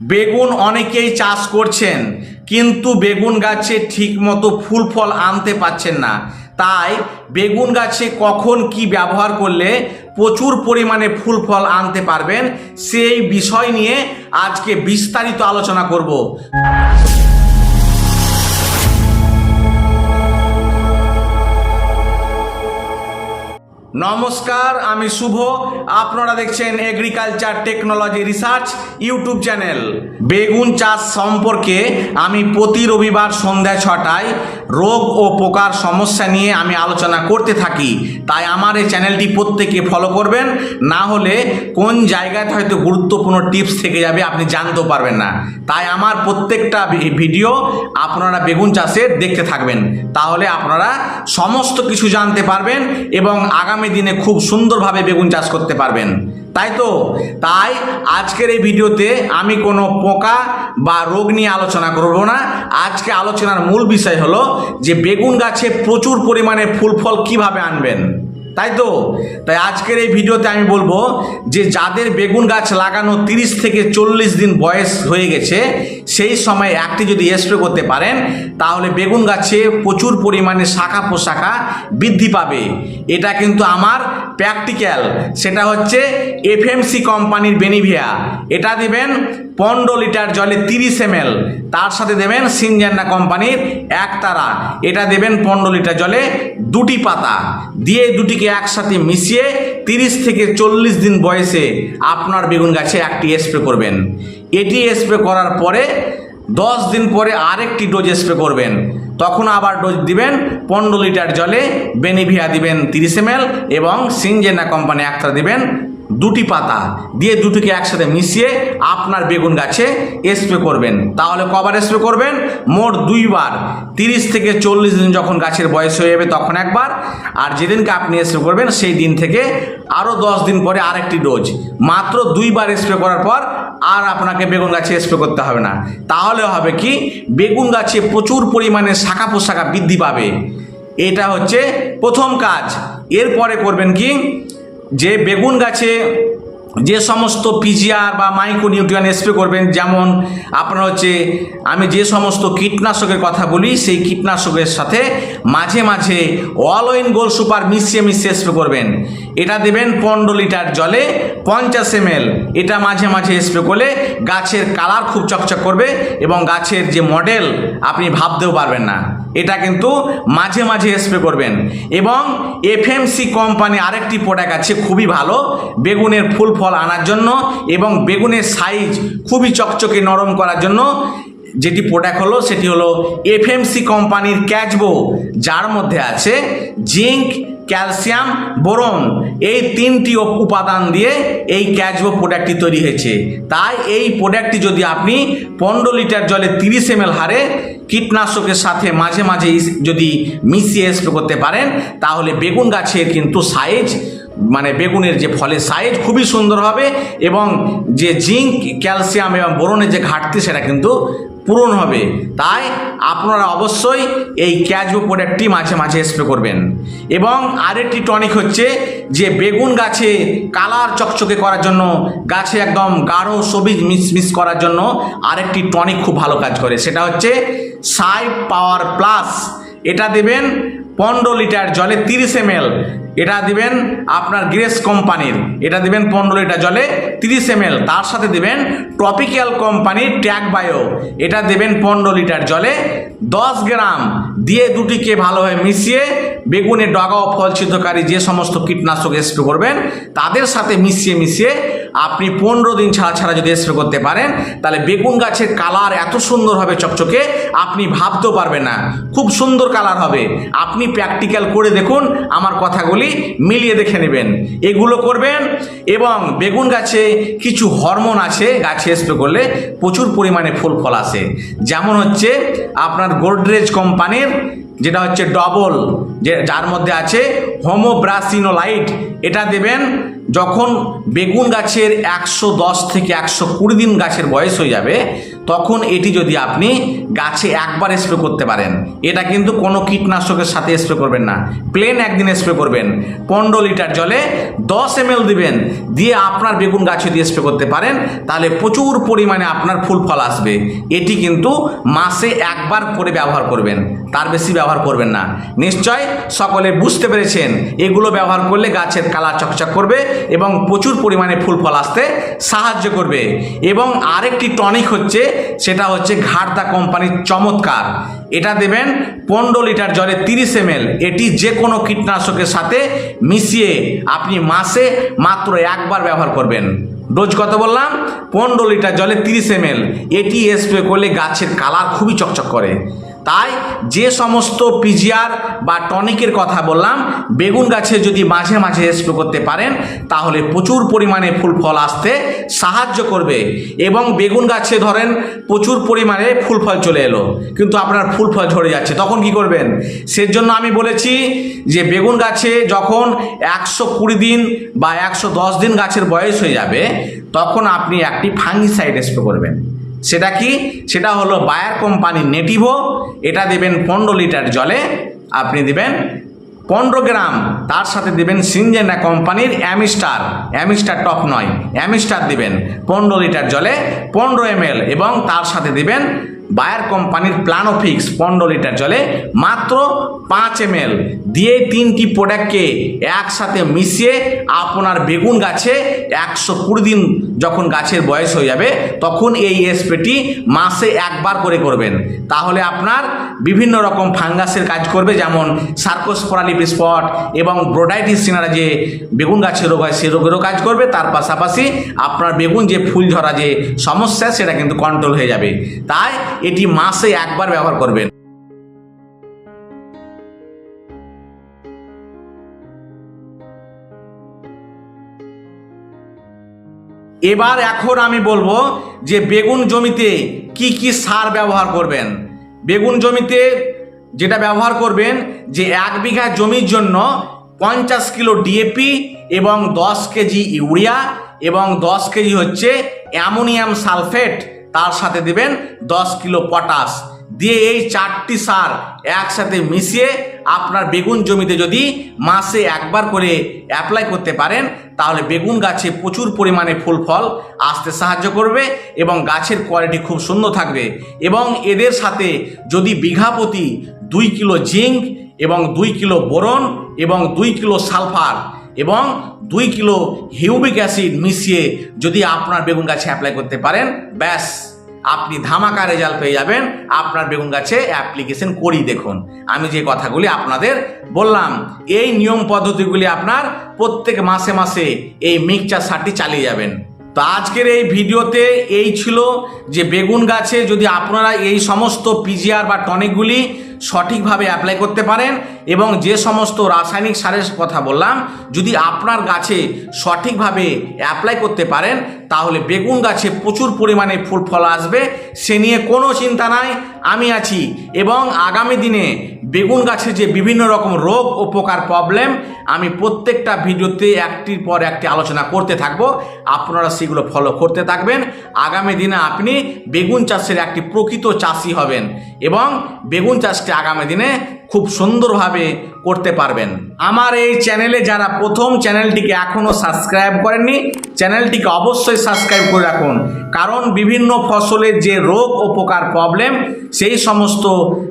বেগুন অনেকেই চাষ করছেন, কিন্তু বেগুন গাছে ঠিকমতো ফুল ফল আনতে পাচ্ছেন না। তাই বেগুন গাছে কখন কি ব্যবহার করলে প্রচুর পরিমাণে ফুল ফল আনতে পারবেন, সেই বিষয় নিয়ে আজকে বিস্তারিত আলোচনা করব। নমস্কার, আমি শুভ। আপনারা দেখছেন agriculture technology research YouTube channel. বেগুন চাষ সম্পর্কে আমি প্রতি রবিবার সন্ধ্যা ছটায় রোগ ও পোকার সমস্যা নিয়ে আমি আলোচনা করতে থাকি। তাই আমার এই চ্যানেলটি প্রত্যেকে ফলো করবেন। না হলে কোন জায়গায় হয়তো গুরুত্বপূর্ণ টিপস থেকে যাবে আপনি জানতেও পারবেন না। তাই আমার প্রত্যেকটা ভিডিও আপনারা বেগুন চাষের দেখতে থাকবেন। তাহলে আপনারা সমস্ত কিছু জানতে পারবেন এবং আগামী দিনে খুব সুন্দরভাবে বেগুন চাষ করতে পারবেন। তাই তো? তাই আজকের এই ভিডিওতে আমি কোনো পোকা বা রোগ নিয়ে আলোচনা করব না। আজকে আলোচনার মূল বিষয় হলো যে বেগুন গাছে প্রচুর পরিমাণে ফুল ফল কীভাবে আনবেন? তাই তো? তাই আজকের এই ভিডিওতে আমি বলব যে যাদের বেগুন গাছ লাগানো তিরিশ থেকে চল্লিশ দিন বয়স হয়ে গেছে, সেই সময় একটি যদি স্প্রে করতে পারেন, তাহলে বেগুন গাছে প্রচুর পরিমাণে শাখা পোশাখা বৃদ্ধি পাবে। এটা কিন্তু আমার প্র্যাকটিক্যাল সেটা হচ্ছে এফএমসি কোম্পানির বেনিভিয়া এটা দিবেন পনেরো লিটার জলে তিরিশ এম তার সাথে দেবেন সিনজেন্না কোম্পানির একতারা। এটা দেবেন পনেরো লিটার জলে দুটি পাতা। দিয়ে দুটিকে একসাথে মিশিয়ে তিরিশ থেকে চল্লিশ দিন বয়সে আপনার বেগুন গাছে একটি স্প্রে করবেন। এটি স্প্রে করার পরে দশ দিন পরে আরেকটি ডোজ স্প্রে করবেন। তখন আবার ডোজ দিবেন, পনেরো লিটার জলে বেনিভিয়া দিবেন তিরিশ এম এবং সিনজেনা কোম্পানি একটা দিবেন দুটি পাতা দিয়ে দুটিকে একসাথে মিশিয়ে আপনার বেগুন গাছে স্প্রে করবেন। তাহলে কবার স্প্রে করবেন? মোট দুইবার। তিরিশ থেকে চল্লিশ দিন যখন গাছের বয়স হয়ে যাবে তখন একবার। আর যেদিনকে আপনি স্প্রে করবেন, সেই দিন থেকে আরও দশ দিন পরে আরেকটি ডোজ মাত্র দুইবার স্প্রে করার পর আর আপনাকে বেগুন গাছে স্প্রে করতে হবে না। তাহলে হবে কি? বেগুন গাছে প্রচুর পরিমাণে শাখা পোশাখা বৃদ্ধি পাবে। এটা হচ্ছে প্রথম কাজ। এরপরে করবেন কি? যে বেগুন গাছে যে সমস্ত পিজিআর বা মাইক্রো নিউট্রিয়ান স্প্রে করবেন, যেমন আপনার হচ্ছে, আমি যে সমস্ত কীটনাশকের কথা বলি, সেই কীটনাশকের সাথে মাঝে মাঝে অল ইন গোল সুপার মিশিয়ে মিশিয়ে স্প্রে করবেন। এটা দেবেন পনেরো লিটার জলে পঞ্চাশ এম এটা মাঝে মাঝে স্প্রে করলে গাছের কালার খুব চকচক করবে এবং গাছের যে মডেল আপনি ভাবতেও পারবেন না। এটা কিন্তু মাঝে মাঝে স্প্রে করবেন। এবং এফএমসি কোম্পানি আরেকটি প্রোডাক্ট আছে, খুবই ভালো, বেগুনের ফুল ফল আনার জন্য এবং বেগুনের সাইজ খুবই চকচকে নরম করার জন্য। যেটি প্রোডাক্ট হলো সেটি হলো এফএমসি কোম্পানির ক্যাচবো যার মধ্যে আছে জিঙ্ক, ক্যালসিয়াম, বোরন। এই তিনটি উপাদান দিয়ে এই ক্যাচবো প্রোডাক্টটি তৈরি হয়েছে। তাই এই প্রোডাক্টটি যদি আপনি পনেরো লিটার জলে তিরিশ এম হারে কীটনাশকের সাথে মাঝে মাঝে যদি মিশিয়ে স্প্রে করতে পারেন, তাহলে বেগুন গাছের কিন্তু সাইজ মানে বেগুনের যে ফলের সাইজ খুবই সুন্দর হবে এবং যে জিঙ্ক, ক্যালসিয়াম এবং বোরনের যে ঘাটতি, সেটা কিন্তু পূরণ হবে। তাই আপনারা অবশ্যই এই ক্যাচবো প্রোডাক্টটি মাঝে মাঝে স্প্রে করবেন। এবং আরেকটি টনিক হচ্ছে যে বেগুন গাছে কালার চকচকে করার জন্য, গাছে একদম গাঢ় সবুজ মিস মিস করার জন্য আরেকটি টনিক খুব ভালো কাজ করে। সেটা হচ্ছে সাই পাওয়ার প্লাস এটা দেবেন পনেরো লিটার জলে তিরিশ এম এটা দিবেন আপনার গ্রেস কোম্পানির। এটা দিবেন পনেরো লিটার জলে তিরিশ এম তার সাথে দিবেন ট্রপিক্যাল কোম্পানির ট্যাগ বায়ো। এটা দেবেন পনেরো লিটার জলে দশ গ্রাম। দিয়ে দুটিকে ভালোভাবে মিশিয়ে বেগুনে ডগা ও ফল ছিদ্রকারী যে সমস্ত কীটনাশক স্প্রে করবেন, তাদের সাথে মিশিয়ে মিশিয়ে আপনি পনেরো দিন ছাড়া ছাড়া যদি স্প্রে করতে পারেন, তাহলে বেগুন গাছের কালার এত সুন্দর হবে চকচকে, আপনি ভাবতেও পারবেন না। খুব সুন্দর কালার হবে। আপনি প্র্যাকটিক্যাল করে দেখুন, আমার কথাগুলি মিলিয়ে দেখে নেবেন। এগুলো করবেন এবং বেগুন গাছে কিছু হরমোন আছে, গাছে স্প্রে করলে প্রচুর পরিমাণে ফুল ফল আসে। যেমন হচ্ছে আপনার গোদরেজ কোম্পানির, যেটা হচ্ছে ডবল, যে যার মধ্যে আছে হোমোব্রাসিনোলাইট, এটা দেবেন। যখন বেগুন গাছের একশো দশ থেকে একশো কুড়ি দিন গাছের বয়স হয়ে যাবে তখন এটি যদি আপনি গাছে একবার স্প্রে করতে পারেন, এটা কিন্তু কোনো কীটনাশকের সাথে স্প্রে করবেন না। প্লেন একদিন স্প্রে করবেন। পনেরো লিটার জলে দশ এম দিবেন। দিয়ে আপনার বেগুন গাছে দিয়ে স্প্রে করতে পারেন। তাহলে প্রচুর পরিমাণে আপনার ফুল ফল আসবে। এটি কিন্তু মাসে একবার করে ব্যবহার করবেন। তার বেশি ব্যবহার করবেন না। নিশ্চয় সকলে বুঝতে পেরেছেন, এগুলো ব্যবহার করলে গাছের কালার চকচক করবে এবং প্রচুর পরিমাণে ফুল ফল আসতে সাহায্য করবে। এবং আরেকটি টনিক হচ্ছে সেটা হচ্ছে ঘাটদা কোম্পানির চমৎকার। এটা দেবেন পনেরো লিটার জলে তিরিশ এম এটি যে কোনো কীটনাশকের সাথে মিশিয়ে আপনি মাসে মাত্র একবার ব্যবহার করবেন। ডোজ কত বললাম? পনেরো লিটার জলে তিরিশ এম এটি স্প্রে করলে গাছের কালার খুবই চকচক করে। তাই যে সমস্ত পিজিআর বা টনিকের কথা বললাম, বেগুন গাছে যদি মাঝে মাঝে স্প্রে করতে পারেন, তাহলে প্রচুর পরিমাণে ফুল ফল আসতে সাহায্য করবে। এবং বেগুন গাছে ধরেন প্রচুর পরিমাণে ফুল ফল চলে এলো, কিন্তু আপনার ফুল ফল ঝরে যাচ্ছে, তখন কি করবেন? সেজন্য আমি বলেছি যে বেগুন গাছে যখন একশো কুড়ি দিন বা একশো দশ দিন গাছের বয়স হয়ে যাবে, তখন আপনি একটি ফাঙ্গিসাইড স্প্রে করবেন। সেটা কি? সেটা হলো বায়ার কোম্পানির নেটিভো। এটা দেবেন পনেরো লিটার জলে। আপনি দেবেন পনেরো গ্রাম। তার সাথে দেবেন সিনজেনা কোম্পানির অ্যামিস্টার। অ্যামিস্টার টপ নয়, অ্যামিস্টার দেবেন পনেরো লিটার জলে পনেরো এম এবং তার সাথে দেবেন বায়ার কোম্পানির প্লানোফিক্স পনেরো লিটার জলে মাত্র পাঁচ এম দিয়ে তিনটি প্রোডাক্টকে একসাথে মিশিয়ে আপনার বেগুন গাছে একশো কুড়ি দিন যখন গাছের বয়স হয়ে যাবে, তখন এই স্প্রেটি মাসে একবার করে করবেন। তাহলে আপনার বিভিন্ন রকম ফাঙ্গাসের কাজ করবে, যেমন সার্কোস্পোরালিপ স্পট এবং ব্রোডাইটিস সিনারা যে বেগুন গাছের রোগ হয় সে রোগেরও কাজ করবে। তার পাশাপাশি আপনার বেগুন যে ফুল ঝরা যে সমস্যা, সেটা কিন্তু কন্ট্রোল হয়ে যাবে। তাই এটি মাসে একবার ব্যবহার করবেন। এবার এখন আমি বলব যে বেগুন জমিতে কি কি সার ব্যবহার করবেন। বেগুন জমিতে যেটা ব্যবহার করবেন যে এক বিঘা জমির জন্য পঞ্চাশ কিলো ডিএপি এবং দশ কেজি ইউরিয়া এবং দশ কেজি হচ্ছে অ্যামোনিয়াম সালফেট, তার সাথে দেবেন দশ কিলো পটাশ। দিয়ে এই চারটি সার একসাথে মিশিয়ে আপনার বেগুন জমিতে যদি মাসে একবার করে অ্যাপ্লাই করতে পারেন, তাহলে বেগুন গাছে প্রচুর পরিমাণে ফুল ফল আসতে সাহায্য করবে এবং গাছের কোয়ালিটি খুব সুন্দর থাকবে। এবং এদের সাথে যদি বিঘা প্রতি দুই কিলো জিঙ্ক এবং দুই কিলো বোরন এবং দুই কিলো সালফার এবং দুই কিলো হিউমিক অ্যাসিড মিশিয়ে যদি আপনার বেগুন গাছে অ্যাপ্লাই করতে পারেন, ব্যাস। আপনি ধামাকা রেজাল্ট পেয়ে যাবেন। আপনার বেগুন গাছে অ্যাপ্লিকেশন করি দেখুন। আমি যে কথাগুলি আপনাদের বললাম, এই নিয়ম পদ্ধতিগুলি আপনার প্রত্যেক মাসে মাসে এই মিক্সচার সারটি চালিয়ে যাবেন। তো আজকের এই ভিডিওতে এই ছিল যে বেগুন গাছে যদি আপনারা এই সমস্ত পিজিআর বা টনিকগুলি সঠিকভাবে অ্যাপ্লাই করতে পারেন এবং যে সমস্ত রাসায়নিক সারের কথা বললাম, যদি আপনার গাছে সঠিকভাবে অ্যাপ্লাই করতে পারেন, তাহলে বেগুন গাছে প্রচুর পরিমাণে ফুল ফল আসবে, সে নিয়ে কোনো চিন্তা নাই, আমি আছি। এবং আগামী দিনে বেগুন গাছে যে বিভিন্ন রকম রোগ ও পোকার প্রবলেম আমি প্রত্যেকটা ভিডিওতে একটির পর একটি আলোচনা করতে থাকব। আপনারা সেগুলো ফলো করতে থাকবেন। আগামী দিনে আপনি বেগুন চাষের একটি প্রকৃত চাষি হবেন। এবং বেগুন চাষটি আগামী দিনে খুব সুন্দরভাবে করতে পারবেন। আমার এই চ্যানেলে যারা প্রথম, চ্যানেলটিকে এখনও সাবস্ক্রাইব করেননি, চ্যানেলটিকে অবশ্যই সাবস্ক্রাইব করে রাখুন। কারণ বিভিন্ন ফসলের যে রোগ ও পোকার প্রবলেম সেই সমস্ত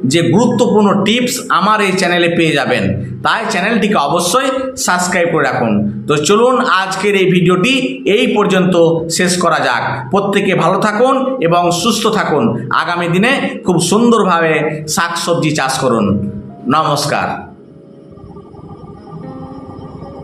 যে গুরুত্বপূর্ণ টিপস আমার এই চ্যানেলে পেয়ে যাবেন। তাই চ্যানেলটিকে অবশ্যই সাবস্ক্রাইব করে রাখুন। তো চলুন আজকের এই ভিডিওটি এই পর্যন্ত শেষ করা যাক। প্রত্যেকে ভালো থাকুন এবং সুস্থ থাকুন। আগামী দিনে খুব সুন্দরভাবে শাকসবজি চাষ করুন। নমস্কার।